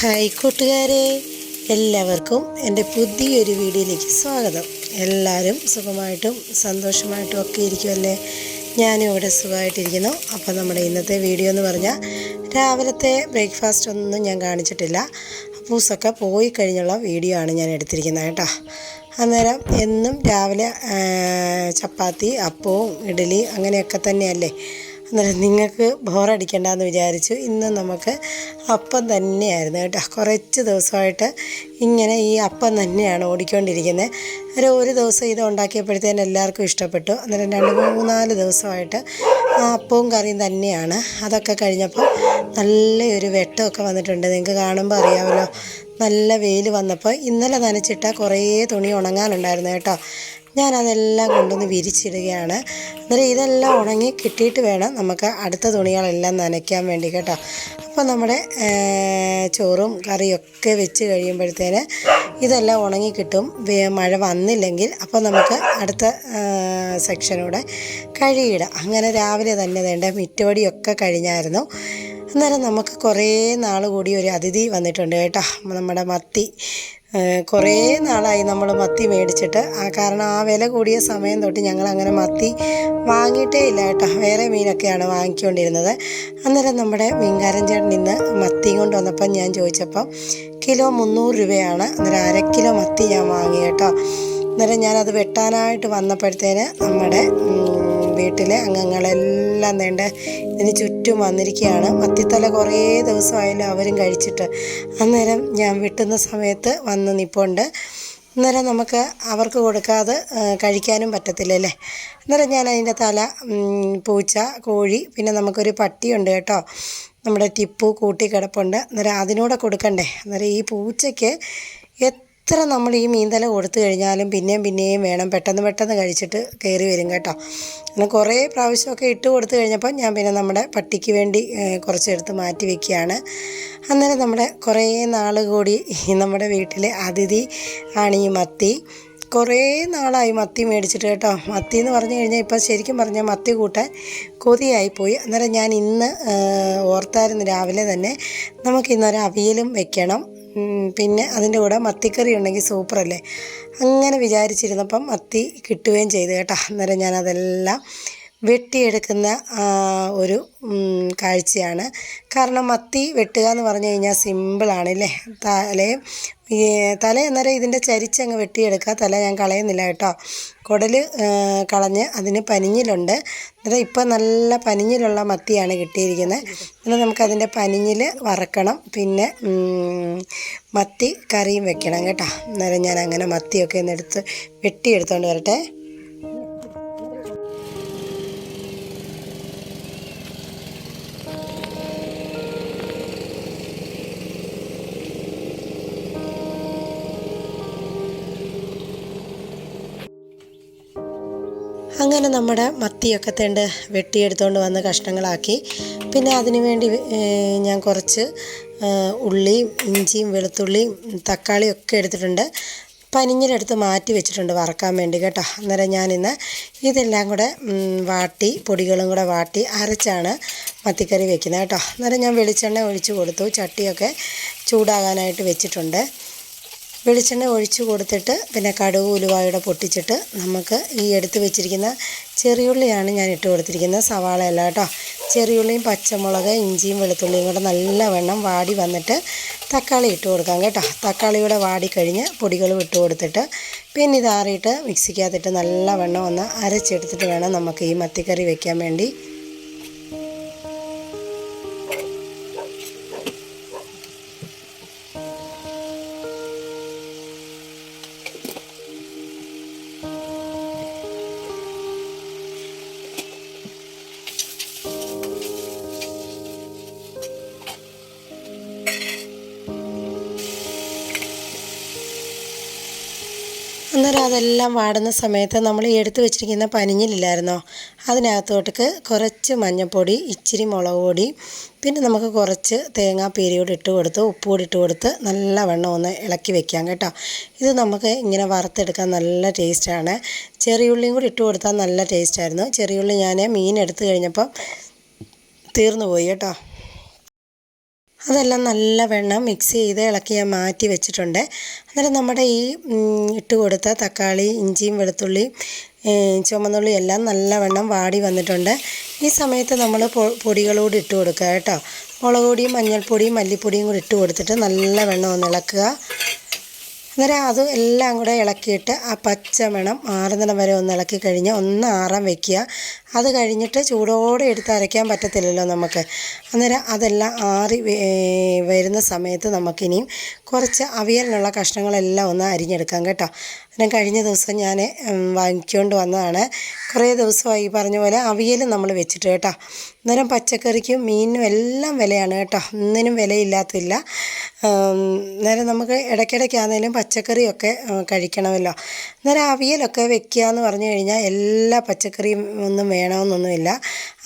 Hi കൂട്ടുകാരെ എല്ലാവർക്കും എന്റെ പുതിയൊരു വീഡിയോയിലേക്ക് സ്വാഗതം. എല്ലാവരും സുഖമായിട്ടും സന്തോഷമായിട്ടും ഒക്കെ ഇരിക്കുമല്ലേ ഞാനും ഇവിടെ സുഖമായിട്ടിരിക്കുന്നു. അപ്പോൾ നമ്മുടെ ഇന്നത്തെ വീഡിയോ എന്ന് പറഞ്ഞാൽ രാവിലത്തെ ബ്രേക്ക്ഫാസ്റ്റ് ഒന്നും ഞാൻ കാണിച്ചിട്ടില്ല. അപ്പൂസൊക്കെ പോയി കഴിഞ്ഞുള്ള വീഡിയോ ആണ് ഞാൻ എടുത്തിരിക്കുന്നത് കേട്ടോ. അന്നേരം എന്നും രാവിലെ ചപ്പാത്തി അപ്പവും ഇഡലി അങ്ങനെയൊക്കെ തന്നെയല്ലേ? അന്നേരം നിങ്ങൾക്ക് ബോറടിക്കണ്ടെന്ന് വിചാരിച്ചു. ഇന്ന് നമുക്ക് അപ്പം തന്നെയായിരുന്നു കേട്ടോ. കുറച്ച് ദിവസമായിട്ട് ഇങ്ങനെ ഈ അപ്പം തന്നെയാണ് ഓടിക്കൊണ്ടിരിക്കുന്നത് അന്നേരം ഒരു ദിവസം ഇത് ഉണ്ടാക്കിയപ്പോഴത്തേന് എല്ലാവർക്കും ഇഷ്ടപ്പെട്ടു. അന്നേരം രണ്ട് മൂന്നാൽ ദിവസമായിട്ട് അപ്പവും കറിയും തന്നെയാണ്. അതൊക്കെ കഴിഞ്ഞപ്പോൾ നല്ലൊരു വെട്ടമൊക്കെ വന്നിട്ടുണ്ട്. നിങ്ങൾക്ക് കാണുമ്പോൾ അറിയാമല്ലോ. നല്ല വെയിൽ വന്നപ്പോൾ ഇന്നലെ നനച്ചിട്ട കുറേ തുണി ഉണങ്ങാനുണ്ടായിരുന്നു കേട്ടോ. ഞാനതെല്ലാം കൊണ്ടൊന്ന് വിരിച്ചിടുകയാണ്. അന്നേരം ഇതെല്ലാം ഉണങ്ങി കിട്ടിയിട്ട് വേണം നമുക്ക് അടുത്ത തുണികളെല്ലാം നനയ്ക്കാൻ വേണ്ടി കേട്ടോ. അപ്പോൾ നമ്മുടെ ചോറും കറിയൊക്കെ വെച്ച് കഴിയുമ്പോഴത്തേന് ഇതെല്ലാം ഉണങ്ങി കിട്ടും. മഴ വന്നില്ലെങ്കിൽ അപ്പോൾ നമുക്ക് അടുത്ത സെക്ഷനൂടെ കഴുകിയിടാം. അങ്ങനെ രാവിലെ തന്നെ വേണ്ട മിറ്റുപടിയൊക്കെ കഴിഞ്ഞായിരുന്നു. അന്നേരം നമുക്ക് കുറേ നാൾ കൂടി ഒരു അതിഥി വന്നിട്ടുണ്ട് കേട്ടോ. നമ്മുടെ മത്തി കുറേ നാളായി നമ്മൾ മത്തി മേടിച്ചിട്ട്. ആ കാരണം ആ വില കൂടിയ സമയം തൊട്ട് ഞങ്ങൾ അങ്ങനെ മത്തി വാങ്ങിയിട്ടേ ഇല്ല കേട്ടോ. വേറെ മീനൊക്കെയാണ് വാങ്ങിക്കൊണ്ടിരുന്നത്. അന്നേരം നമ്മുടെ മീൻകാരൻ ചേട്ടൻ ഇന്ന് മത്തി കൊണ്ട് വന്നപ്പം ഞാൻ ചോദിച്ചപ്പം കിലോ മുന്നൂറ് രൂപയാണ്. അന്നേരം അര കിലോ മത്തി ഞാൻ വാങ്ങി കേട്ടോ. അന്നേരം ഞാനത് വെട്ടാനായിട്ട് വന്നപ്പോഴത്തേന് നമ്മുടെ വീട്ടിലെ അംഗങ്ങളെല്ലാം വേണ്ട ഇതിന് ചുറ്റും വന്നിരിക്കുകയാണ്. മത്തിത്തല കുറേ ദിവസമായാലും അവരും കഴിച്ചിട്ട്. അന്നേരം ഞാൻ വെട്ടുന്ന സമയത്ത് വന്ന് നിൽപ്പുണ്ട് അന്നേരം നമുക്ക് അവർക്ക് കൊടുക്കാതെ കഴിക്കാനും പറ്റത്തില്ലല്ലേ അന്നേരം ഞാൻ അതിന്റെ തല പൂച്ച കോഴി പിന്നെ നമുക്കൊരു പട്ടിയുണ്ട് കേട്ടോ. നമ്മുടെ ടിപ്പു കൂട്ടി കിടപ്പുണ്ട് അന്നേരം അതിനൂടെ കൊടുക്കണ്ടേ? അന്നേരം ഈ പൂച്ചയ്ക്ക് എത്ര നമ്മൾ ഈ മീൻതല കൊടുത്തു കഴിഞ്ഞാലും പിന്നെയും പിന്നെയും വേണം. പെട്ടെന്ന് പെട്ടെന്ന് കഴിച്ചിട്ട് കയറി വരും കേട്ടോ. അങ്ങനെ കുറേ പ്രാവശ്യമൊക്കെ ഇട്ട് കൊടുത്തു കഴിഞ്ഞപ്പോൾ ഞാൻ പിന്നെ നമ്മുടെ പട്ടിക്ക് വേണ്ടി കുറച്ചെടുത്ത് മാറ്റി വെക്കുകയാണ്. അന്നേരം നമ്മുടെ കുറേ നാൾ കൂടി നമ്മുടെ വീട്ടിലെ അതിഥി ആണ് ഈ മത്തി. കുറേ നാളായി മത്തി മേടിച്ചിട്ട് കേട്ടോ. മത്തി എന്ന് പറഞ്ഞു കഴിഞ്ഞാൽ ഇപ്പം ശരിക്കും പറഞ്ഞാൽ മത്തി കൂട്ടാൻ കൊതിയായിപ്പോയി. അന്നേരം ഞാൻ ഇന്ന് ഓർത്തായിരുന്നു രാവിലെ തന്നെ നമുക്കിന്നൊരു അവിയലും വെക്കണം. പിന്നെ അതിന്റെ കൂടെ മത്തിക്കറി ഉണ്ടെങ്കിൽ സൂപ്പറല്ലേ? അങ്ങനെ വിചാരിച്ചിരുന്നപ്പം മത്തി കിട്ടുകയും ചെയ്തു കേട്ടോ. അന്നേരം ഞാനതെല്ലാം വെട്ടിയെടുക്കുന്ന ഒരു കാഴ്ചയാണ്. കാരണം മത്തി വെട്ടുക എന്ന് പറഞ്ഞു കഴിഞ്ഞാൽ സിമ്പിളാണല്ലേ തലയും ഈ തല അന്നേരം ഇതിന്റെ ചരിച്ചങ്ങ് വെട്ടിയെടുക്കുക. തല ഞാൻ കളയുന്നില്ല കേട്ടോ. കുടൽ കളഞ്ഞ് അതിന് പനിഞ്ഞിലുണ്ട്. അന്നേരം ഇപ്പം നല്ല പനിഞ്ഞിലുള്ള മത്തിയാണ് കിട്ടിയിരിക്കുന്നത്. എന്നാൽ നമുക്കതിന്റെ പനിഞ്ഞിൽ വറക്കണം. പിന്നെ മത്തി കറിയും വെക്കണം കേട്ടോ. അന്നേരം ഞാൻ അങ്ങനെ മത്തിയൊക്കെ ഒന്ന് എടുത്ത് വെട്ടിയെടുത്തോണ്ട് വരട്ടെ. അങ്ങനെ നമ്മുടെ മത്തിയൊക്കെ തേണ്ട് വെട്ടിയെടുത്തുകൊണ്ട് വന്ന് കഷ്ണങ്ങളാക്കി. പിന്നെ അതിന് വേണ്ടി ഞാൻ കുറച്ച് ഉള്ളിയും ഇഞ്ചിയും വെളുത്തുള്ളിയും തക്കാളിയും ഒക്കെ എടുത്തിട്ടുണ്ട്. പനിഞ്ഞിലെടുത്ത് മാറ്റി വെച്ചിട്ടുണ്ട് വറക്കാൻ വേണ്ടി കേട്ടോ. അന്നേരം ഞാനിന്ന് ഇതെല്ലാം കൂടെ വാട്ടി പൊടികളും കൂടെ വാട്ടി അരച്ചാണ് മത്തിക്കറി വെക്കുന്നത് കേട്ടോ. അന്നേരം ഞാൻ വെളിച്ചെണ്ണ ഒഴിച്ച് കൊടുത്തു. ചട്ടിയൊക്കെ ചൂടാകാനായിട്ട് വെച്ചിട്ടുണ്ട്. വെളിച്ചെണ്ണ ഒഴിച്ച് കൊടുത്തിട്ട് പിന്നെ കടുക് ഉലുവായുടെ പൊട്ടിച്ചിട്ട് നമുക്ക് ഈ എടുത്ത് വെച്ചിരിക്കുന്ന ചെറിയുള്ളിയാണ് ഞാൻ ഇട്ട് കൊടുത്തിരിക്കുന്നത് സവാള അല്ല കേട്ടോ. ചെറിയുള്ളിയും പച്ചമുളക് ഇഞ്ചിയും വെളുത്തുള്ളിയും കൂടെ നല്ലവണ്ണം വാടി വന്നിട്ട് തക്കാളി ഇട്ട് കൊടുക്കാം കേട്ടോ. തക്കാളിയുടെ വാടി കഴിഞ്ഞ് പൊടികളും ഇട്ട് കൊടുത്തിട്ട് പിന്നെ ഇതാറിയിട്ട് മിക്സിക്കകത്തിട്ട് നല്ലവണ്ണം ഒന്ന് അരച്ചെടുത്തിട്ട് വേണം നമുക്ക് ഈ മത്തിക്കറി വെക്കാൻ വേണ്ടി. അന്നേരം അതെല്ലാം വാടുന്ന സമയത്ത് നമ്മൾ എടുത്തു വെച്ചിരിക്കുന്ന പനിഞ്ഞിലില്ലായിരുന്നോ? അതിനകത്തോട്ടേക്ക് കുറച്ച് മഞ്ഞൾപ്പൊടി ഇച്ചിരി മുളക് പൊടി പിന്നെ നമുക്ക് കുറച്ച് തേങ്ങാപ്പീരിയോട് ഇട്ട് കൊടുത്ത് ഉപ്പുകൂടി ഇട്ട് കൊടുത്ത് നല്ലവണ്ണം ഒന്ന് ഇളക്കി വെക്കാം കേട്ടോ. ഇത് നമുക്ക് ഇങ്ങനെ വറുത്തെടുക്കാൻ നല്ല ടേസ്റ്റാണ്. ചെറിയുള്ളിയും കൂടി ഇട്ട് കൊടുത്താൽ നല്ല ടേസ്റ്റായിരുന്നു. ചെറിയുള്ളി ഞാൻ മീൻ എടുത്തു കഴിഞ്ഞപ്പം തീർന്നു പോയി കേട്ടോ. അതെല്ലാം നല്ല വെണ്ണം മിക്സ് ചെയ്ത് ഇളക്കി ഞാൻ മാറ്റി വെച്ചിട്ടുണ്ട്. അന്നേരം നമ്മുടെ ഈ ഇട്ട് കൊടുത്ത തക്കാളി ഇഞ്ചിയും വെളുത്തുള്ളിയും ചുമന്നുള്ളി എല്ലാം നല്ല നല്ലവണ്ണം വാടി വന്നിട്ടുണ്ട്. ഈ സമയത്ത് നമ്മൾ പൊടികളോട് ഇട്ട് കൊടുക്കുക കേട്ടോ. മുളക് പൊടിയും മഞ്ഞൾപ്പൊടിയും മല്ലിപ്പൊടിയും കൂടി ഇട്ട് കൊടുത്തിട്ട് നല്ലവണ്ണം ഒന്ന് ഇളക്കുക. അന്നേരം അത് എല്ലാം കൂടെ ഇളക്കിയിട്ട് ആ പച്ചമണം ആറുന്നിടം വരെ ഒന്ന് ഇളക്കി കഴിഞ്ഞ് ഒന്ന് ആറാൻ വെക്കുക. അത് കഴിഞ്ഞിട്ട് ചൂടോടെ എടുത്ത് അരയ്ക്കാൻ പറ്റത്തില്ലല്ലോ നമുക്ക്. അന്നേരം അതെല്ലാം ആറി വരുന്ന സമയത്ത് നമുക്കിനിയും കുറച്ച് അവിയലിനുള്ള കഷ്ണങ്ങളെല്ലാം ഒന്ന് അരിഞ്ഞെടുക്കാം കേട്ടോ. അന്നേരം കഴിഞ്ഞ ദിവസം ഞാൻ വാങ്ങിക്കൊണ്ട് വന്നതാണ്. കുറേ ദിവസമായി പറഞ്ഞ പോലെ അവിയൽ നമ്മൾ വെച്ചിട്ട് കേട്ടോ. അന്നേരം പച്ചക്കറിക്കും മീനിനും എല്ലാം വിലയാണ് കേട്ടോ. ഒന്നിനും വിലയില്ലാത്തില്ല. അന്നേരം നമുക്ക് ഇടയ്ക്കിടയ്ക്കാണെങ്കിലും പച്ചക്കറിയൊക്കെ കഴിക്കണമല്ലോ. നേരെ അവിയലൊക്കെ വെക്കുക എന്ന് പറഞ്ഞു കഴിഞ്ഞാൽ എല്ലാ പച്ചക്കറിയും ഒന്നും വേണമെന്നൊന്നുമില്ല.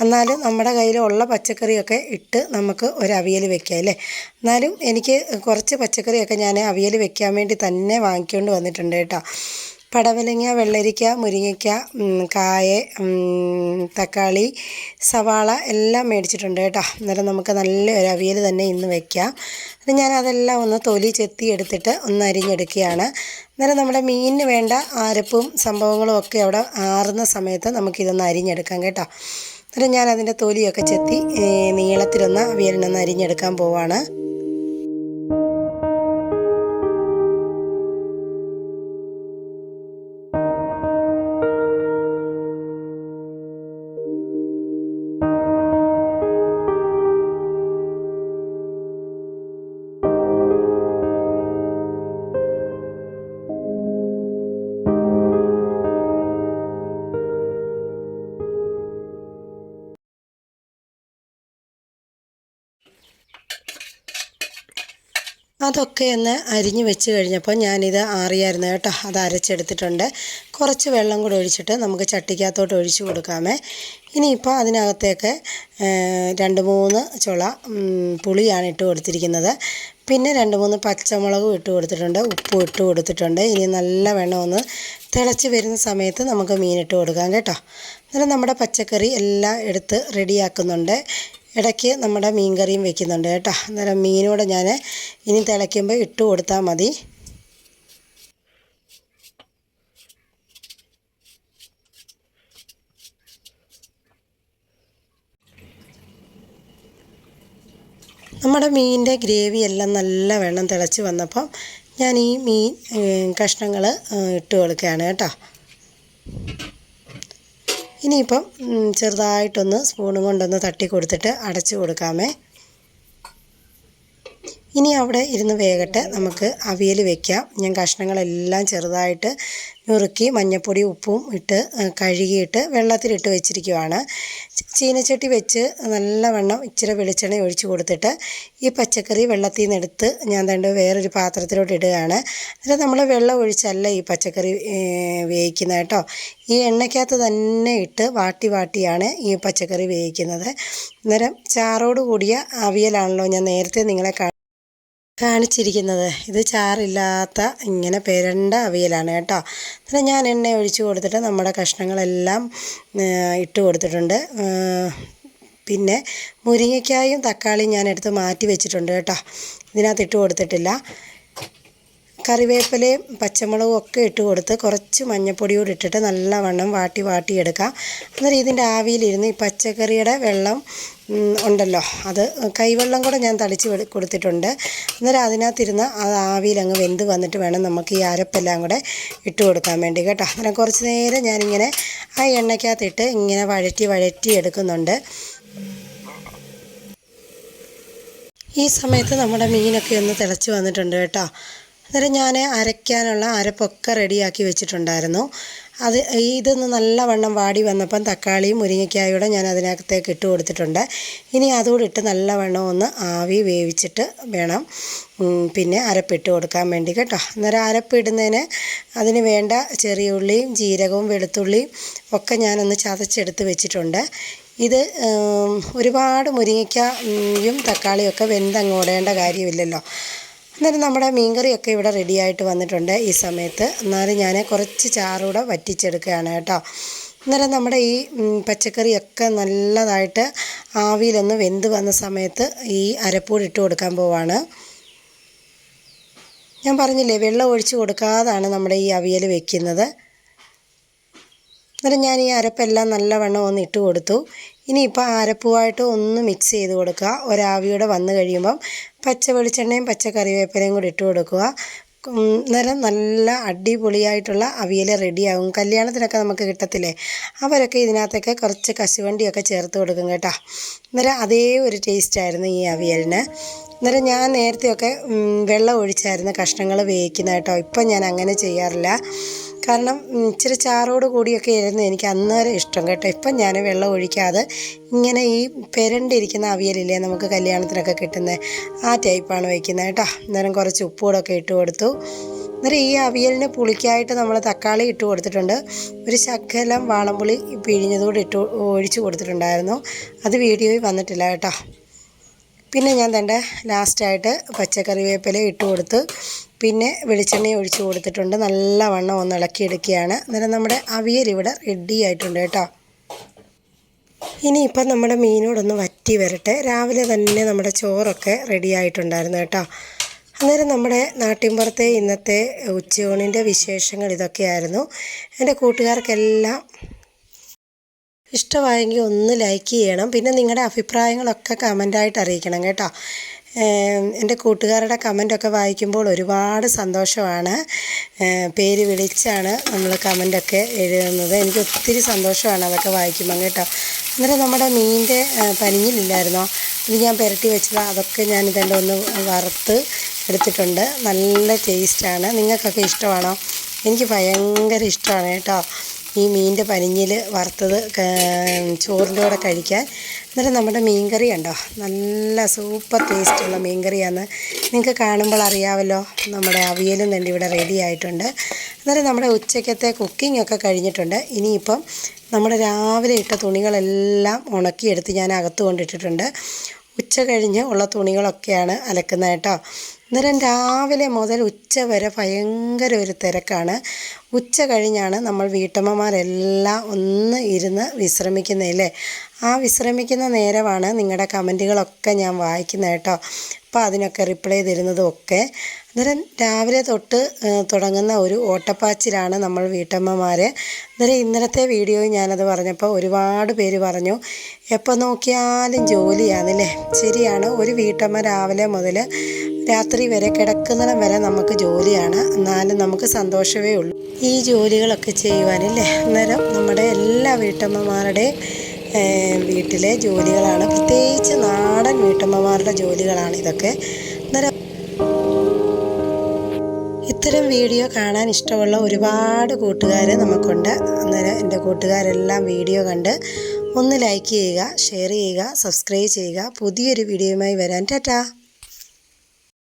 എന്നാലും നമ്മുടെ കയ്യിലുള്ള പച്ചക്കറിയൊക്കെ ഇട്ട് നമുക്ക് ഒരു അവിയൽ വെക്കാം അല്ലേ? എന്നാലും എനിക്ക് കുറച്ച് പച്ചക്കറിയൊക്കെ ഞാൻ അവിയൽ വെക്കാൻ വേണ്ടി തന്നെ വാങ്ങിക്കൊണ്ട് വന്നിട്ടുണ്ട് കേട്ടോ. പടവലങ്ങ വെള്ളരിക്ക മുരിങ്ങയ്ക്ക കായ തക്കാളി സവാള എല്ലാം മേടിച്ചിട്ടുണ്ട് കേട്ടോ. അന്നേരം നമുക്ക് നല്ല ഒരു അവിയൽ തന്നെ ഇന്ന് വയ്ക്കാം അത് ഞാൻ അതെല്ലാം ഒന്ന് തൊലി ചെത്തി എടുത്തിട്ട് ഒന്ന് അരിഞ്ഞെടുക്കുകയാണ്. അന്നേരം നമ്മുടെ മീനിന് വേണ്ട ആരപ്പും സംഭവങ്ങളും ഒക്കെ അവിടെ ആറുന്ന സമയത്ത് നമുക്കിതൊന്ന് അരിഞ്ഞെടുക്കാം കേട്ടോ. അന്നേരം ഞാൻ അതിന്റെ തൊലിയൊക്കെ ചെത്തി നീളത്തിലൊന്ന് അവിയലിനൊന്ന് അരിഞ്ഞെടുക്കാൻ പോവാണ്. അതൊക്കെ ഒന്ന് അരിഞ്ഞ് വെച്ച് കഴിഞ്ഞപ്പോൾ ഞാനിത് ആറിയായിരുന്നു കേട്ടോ. അത് അരച്ചെടുത്തിട്ടുണ്ട്. കുറച്ച് വെള്ളം കൂടെ ഒഴിച്ചിട്ട് നമുക്ക് ചട്ടിക്കകത്തോട്ട് ഒഴിച്ചു കൊടുക്കാമേ. ഇനിയിപ്പോൾ അതിനകത്തേക്ക് രണ്ട് മൂന്ന് ചുള പുളിയാണ് ഇട്ട് കൊടുത്തിരിക്കുന്നത്. പിന്നെ രണ്ട് മൂന്ന് പച്ചമുളകും ഇട്ട് കൊടുത്തിട്ടുണ്ട്. ഉപ്പും ഇട്ട് കൊടുത്തിട്ടുണ്ട്. ഇനി നല്ല വെണ്ണം ഒന്ന് തിളച്ച് വരുന്ന സമയത്ത് നമുക്ക് മീനിട്ട് കൊടുക്കാം കേട്ടോ. അന്നേരം നമ്മുടെ പച്ചക്കറി എല്ലാം എടുത്ത് റെഡിയാക്കുന്നുണ്ട്. ഇടയ്ക്ക് നമ്മുടെ മീൻ കറിയും വെക്കുന്നുണ്ട് കേട്ടോ. അന്നേരം മീനൂടെ ഞാൻ ഇനി തിളയ്ക്കുമ്പോൾ ഇട്ട് കൊടുത്താൽ മതി. നമ്മുടെ മീനിന്റെ ഗ്രേവി എല്ലാം നല്ല വെള്ളം തിളച്ച് വന്നപ്പം ഞാൻ ഈ മീൻ കഷ്ണങ്ങൾ ഇട്ട് കൊടുക്കുകയാണ് കേട്ടോ. ഇനിയിപ്പം ചെറുതായിട്ടൊന്ന് സ്പൂണും കൊണ്ടൊന്ന് തട്ടി കൊടുത്തിട്ട് അടച്ചു കൊടുക്കാമേ. ഇനി അവിടെ ഇരുന്ന് വേകട്ടെ നമുക്ക് അവിയൽ വെക്കാം. ഞാൻ കഷ്ണങ്ങളെല്ലാം ചെറുതായിട്ട് നുറുക്കി മഞ്ഞപ്പൊടി ഉപ്പും ഇട്ട് കഴുകിയിട്ട് വെള്ളത്തിലിട്ട് വെച്ചിരിക്കുവാണ്. ചീനച്ചട്ടി വെച്ച് നല്ലവണ്ണം ഇച്ചിരി വെളിച്ചെണ്ണ ഒഴിച്ച് കൊടുത്തിട്ട് ഈ പച്ചക്കറി വെള്ളത്തിൽ നിന്ന് എടുത്ത് ഞാൻ തണ്ട് വേറൊരു പാത്രത്തിലോട്ട് ഇടുകയാണ് എന്നിട്ട് നമ്മൾ വെള്ളം ഒഴിച്ചല്ല ഈ പച്ചക്കറി വേവിക്കുന്നത് കേട്ടോ. ഈ എണ്ണയ്ക്കകത്ത് തന്നെ ഇട്ട് വാട്ടി വാട്ടിയാണ് ഈ പച്ചക്കറി വേവിക്കുന്നത്. അന്നേരം ചാറോട് കൂടിയ അവിയലാണല്ലോ ഞാൻ നേരത്തെ നിങ്ങളെ കാണിച്ചിരിക്കുന്നത്. ഇത് ചാറില്ലാത്ത ഇങ്ങനെ പെരണ്ട അവിയലാണ് കേട്ടോ. അന്നേരം ഞാൻ എണ്ണ ഒഴിച്ചു കൊടുത്തിട്ട് നമ്മുടെ കഷ്ണങ്ങളെല്ലാം ഇട്ട് കൊടുത്തിട്ടുണ്ട്. പിന്നെ മുരിങ്ങയ്ക്കായും തക്കാളിയും ഞാൻ എടുത്ത് മാറ്റി വെച്ചിട്ടുണ്ട് കേട്ടോ. ഇതിനകത്ത് ഇട്ട് കൊടുത്തിട്ടില്ല. കറിവേപ്പിലയും പച്ചമുളകും ഒക്കെ ഇട്ട് കൊടുത്ത് കുറച്ച് മഞ്ഞൾപ്പൊടി കൂടി ഇട്ടിട്ട് നല്ലവണ്ണം വാട്ടി വാട്ടിയെടുക്കുക അന്നേരം ഇതിന്റെ ആവിയിലിരുന്ന് ഈ പച്ചക്കറിയുടെ വെള്ളം ഉണ്ടല്ലോ അത് കൈവെള്ളം കൂടെ ഞാൻ തളിച്ച് കൊടുത്തിട്ടുണ്ട്. അന്നേരം അതിനകത്തിരുന്ന് അത് ആവിയിൽ അങ്ങ് വെന്ത് വന്നിട്ട് വേണം നമുക്ക് ഈ അരപ്പെല്ലാം കൂടെ ഇട്ട് കൊടുക്കാൻ വേണ്ടി കേട്ടോ. അന്നേരം കുറച്ച് നേരം ഞാനിങ്ങനെ ആ എണ്ണയ്ക്കകത്തിട്ട് ഇങ്ങനെ വഴറ്റി വഴറ്റി എടുക്കുന്നുണ്ട്. ഈ സമയത്ത് നമ്മുടെ മീനൊക്കെ ഒന്ന് തിളച്ച് വന്നിട്ടുണ്ട് കേട്ടോ. അന്നേരം ഞാൻ അരയ്ക്കാനുള്ള അരപ്പൊക്കെ റെഡിയാക്കി വെച്ചിട്ടുണ്ടായിരുന്നു. അത് ഇതൊന്ന് നല്ലവണ്ണം വാടി വന്നപ്പം തക്കാളിയും മുരിങ്ങയ്ക്കായൂടെ ഞാൻ അതിനകത്തേക്ക് ഇട്ട് കൊടുത്തിട്ടുണ്ട്. ഇനി അതുകൂടി ഇട്ട് നല്ലവണ്ണം ഒന്ന് ആവി വേവിച്ചിട്ട് വേണം പിന്നെ അരപ്പിട്ട് കൊടുക്കാൻ വേണ്ടി കേട്ടോ. അന്നേരം അരപ്പിടുന്നതിന് അതിന് വേണ്ട ചെറിയ ഉള്ളിയും ജീരകവും വെളുത്തുള്ളിയും ഒക്കെ ഞാനൊന്ന് ചതച്ചെടുത്ത് വെച്ചിട്ടുണ്ട്. ഇത് ഒരുപാട് മുരിങ്ങയ്ക്കയും തക്കാളിയും ഒക്കെ വെന്തങ്ങ് ഓടേണ്ട കാര്യമില്ലല്ലോ. അന്നേരം നമ്മുടെ മീൻകറിയൊക്കെ ഇവിടെ റെഡിയായിട്ട് വന്നിട്ടുണ്ട് ഈ സമയത്ത്. എന്നാലും ഞാൻ കുറച്ച് ചാറൂടെ വറ്റിച്ചെടുക്കുകയാണ് കേട്ടോ. അന്നേരം നമ്മുടെ ഈ പച്ചക്കറിയൊക്കെ നല്ലതായിട്ട് ആവിയിലൊന്ന് വെന്ത് വന്ന സമയത്ത് ഈ അരപ്പൂടി ഇട്ട് കൊടുക്കാൻ പോവാണ്. ഞാൻ പറഞ്ഞില്ലേ വെള്ളം ഒഴിച്ച് കൊടുക്കാതാണ് നമ്മുടെ ഈ അവിയൽ വെക്കുന്നത്. അന്നേരം ഞാൻ ഈ അരപ്പെല്ലാം നല്ലവണ്ണം ഒന്ന് ഇട്ട് കൊടുത്തു. ഇനിയിപ്പോൾ ആരപ്പൂവായിട്ട് ഒന്ന് മിക്സ് ചെയ്ത് കൊടുക്കുക. ഒരാവിയുടെ വന്നു കഴിയുമ്പം പച്ച വെളിച്ചെണ്ണയും പച്ച കറിവേപ്പിലയും കൂടി ഇട്ട് കൊടുക്കുക. നേരം അന്നേരം നല്ല അടിപൊളിയായിട്ടുള്ള അവിയൽ റെഡിയാകും കല്യാണത്തിനൊക്കെ നമുക്ക് കിട്ടത്തില്ലേ? അവരൊക്കെ ഇതിനകത്തൊക്കെ കുറച്ച് കശുവണ്ടിയൊക്കെ ചേർത്ത് കൊടുക്കും കേട്ടോ. അന്നേരം അതേ ഒരു ടേസ്റ്റായിരുന്നു ഈ അവിയലിന്. അന്നേരം ഞാൻ നേരത്തെയൊക്കെ വെള്ളം ഒഴിച്ചായിരുന്നു കഷ്ണങ്ങൾ വേവിക്കുന്ന കേട്ടോ ഇപ്പം ഞാൻ അങ്ങനെ ചെയ്യാറില്ല. കാരണം ഇച്ചിരി ചാറോട് കൂടിയൊക്കെ ആയിരുന്നു എനിക്ക് അന്നേരം ഇഷ്ടം കേട്ടോ. ഇപ്പം ഞാൻ വെള്ളം ഒഴിക്കാതെ ഇങ്ങനെ ഈ പെരണ്ടിരിക്കുന്ന അവിയലില്ലേ നമുക്ക് കല്യാണത്തിനൊക്കെ കിട്ടുന്നത് ആ ടൈപ്പാണ് വയ്ക്കുന്നത് കേട്ടോ. അന്നേരം കുറച്ച് ഉപ്പുകൂടൊക്കെ ഇട്ട് കൊടുത്തു. അന്നേരം ഈ അവിയലിന് പുളിക്കായിട്ട് നമ്മൾ തക്കാളി ഇട്ട് കൊടുത്തിട്ടുണ്ട്. ഒരു ശകലം വാളംപുളി പിഴിഞ്ഞതോടെ ഇട്ട് ഒഴിച്ചു കൊടുത്തിട്ടുണ്ടായിരുന്നു. അത് വീഡിയോയിൽ വന്നിട്ടില്ല കേട്ടോ. പിന്നെ ഞാൻ തന്റെ ലാസ്റ്റായിട്ട് പച്ചക്കറിവേപ്പില ഇട്ട് കൊടുത്ത് പിന്നെ വെളിച്ചെണ്ണ ഒഴിച്ച് കൊടുത്തിട്ടുണ്ട്. നല്ല വണ്ണം ഒന്ന് ഇളക്കിയെടുക്കുകയാണ്. അന്നേരം നമ്മുടെ അവിയൽ ഇവിടെ റെഡി ആയിട്ടുണ്ട് കേട്ടോ. ഇനിയിപ്പം നമ്മുടെ മീനോടൊന്ന് വറ്റി വരട്ടെ. രാവിലെ തന്നെ നമ്മുടെ ചോറൊക്കെ റെഡി ആയിട്ടുണ്ടായിരുന്നു കേട്ടോ. അന്നേരം നമ്മുടെ നാട്ടിൻപുറത്തെ ഇന്നത്തെ ഉച്ചയൂണിന്റെ വിശേഷങ്ങൾ ഇതൊക്കെയായിരുന്നു. എന്റെ കൂട്ടുകാർക്കെല്ലാം ഇഷ്ടമായെങ്കിൽ ഒന്ന് ലൈക്ക് ചെയ്യണം. പിന്നെ നിങ്ങളുടെ അഭിപ്രായങ്ങളൊക്കെ കമന്റായിട്ട് അറിയിക്കണം കേട്ടോ. എന്റെ കൂട്ടുകാരുടെ കമന്റൊക്കെ വായിക്കുമ്പോൾ ഒരുപാട് സന്തോഷമാണ്. പേര് വിളിച്ചാണ് നമ്മൾ കമന്റൊക്കെ എഴുതുന്നത്. എനിക്ക് ഒത്തിരി സന്തോഷമാണ് അതൊക്കെ വായിക്കുമ്പം കേട്ടോ. അന്നേരം നമ്മുടെ മീനിന്റെ പനിഞ്ഞിലില്ലായിരുന്നോ ഇത് ഞാൻ പുരട്ടി വെച്ചത്. അതൊക്കെ ഞാൻ ഇതെന്റെ ഒന്ന് വറുത്ത് എടുത്തിട്ടുണ്ട്. നല്ല ടേസ്റ്റാണ്. നിങ്ങൾക്കൊക്കെ ഇഷ്ടമാണോ? എനിക്ക് ഭയങ്കര ഇഷ്ടമാണ് കേട്ടോ. ഈ മീനിന്റെ പനിഞ്ഞിൽ വറുത്തത് ചോറിന്റെ കൂടെ കഴിക്കാൻ. എന്നിട്ട് നമ്മുടെ മീൻകറി ഉണ്ടോ നല്ല സൂപ്പർ ടേസ്റ്റുള്ള മീൻകറിയാണ്. നിങ്ങൾക്ക് കാണുമ്പോൾ അറിയാമല്ലോ നമ്മുടെ അവിയലും തന്നെ ഇവിടെ റെഡി ആയിട്ടുണ്ട്. അന്നേരം നമ്മുടെ ഉച്ചക്കത്തെ കുക്കിംഗ് ഒക്കെ കഴിഞ്ഞിട്ടുണ്ട്. ഇനിയിപ്പം നമ്മുടെ രാവിലെ ഇട്ട തുണികളെല്ലാം ഉണക്കിയെടുത്ത് ഞാൻ അകത്ത് കൊണ്ടിട്ടിട്ടുണ്ട്. ഉച്ച കഴിഞ്ഞ് ഉള്ള തുണികളൊക്കെയാണ് അലക്കുന്നത് കേട്ടോ. അന്നേരം രാവിലെ മുതൽ ഉച്ച വരെ ഭയങ്കര ഒരു തിരക്കാണ്. ഉച്ച കഴിഞ്ഞാണ് നമ്മൾ വീട്ടമ്മമാരെല്ലാം ഒന്ന് ഇരുന്ന് വിശ്രമിക്കുന്നതല്ലേ ആ വിശ്രമിക്കുന്ന നേരമാണ് നിങ്ങളുടെ കമന്റുകളൊക്കെ ഞാൻ വായിക്കുന്നത് കേട്ടോ. അപ്പോൾ അതിനൊക്കെ റിപ്ലൈ തരുന്നതും ഒക്കെ. അന്നേരം രാവിലെ തൊട്ട് തുടങ്ങുന്ന ഒരു ഓട്ടപ്പാച്ചിലാണ് നമ്മൾ വീട്ടമ്മമാർ അന്നേരം ഇന്നലത്തെ വീഡിയോയിൽ ഞാനത് പറഞ്ഞപ്പോൾ ഒരുപാട് പേര് പറഞ്ഞു എപ്പോൾ നോക്കിയാലും ജോലിയാണല്ലേ ശരിയാണ് ഒരു വീട്ടമ്മ രാവിലെ മുതൽ രാത്രി വരെ കിടക്കുന്നിടം വരെ നമുക്ക് ജോലിയാണ്. എന്നാലും നമുക്ക് സന്തോഷമേ ഉള്ളൂ. ഈ ജോലികളൊക്കെ ചെയ്യുവാനില്ലേ? അന്നേരം നമ്മുടെ എല്ലാ വീട്ടമ്മമാരുടെയും വീട്ടിലെ ജോലികളാണ്. പ്രത്യേകിച്ച് നാടൻ വീട്ടമ്മമാരുടെ ജോലികളാണ് ഇതൊക്കെ. അന്നേരം ഇത്തരം വീഡിയോ കാണാൻ ഇഷ്ടമുള്ള ഒരുപാട് കൂട്ടുകാർ നമുക്കുണ്ട്. അന്നേരം എന്റെ കൂട്ടുകാരെല്ലാം വീഡിയോ കണ്ട് ഒന്ന് ലൈക്ക് ചെയ്യുക ഷെയർ ചെയ്യുക സബ്സ്ക്രൈബ് ചെയ്യുക. പുതിയൊരു വീഡിയോയുമായി വരാൻ ടാറ്റാ.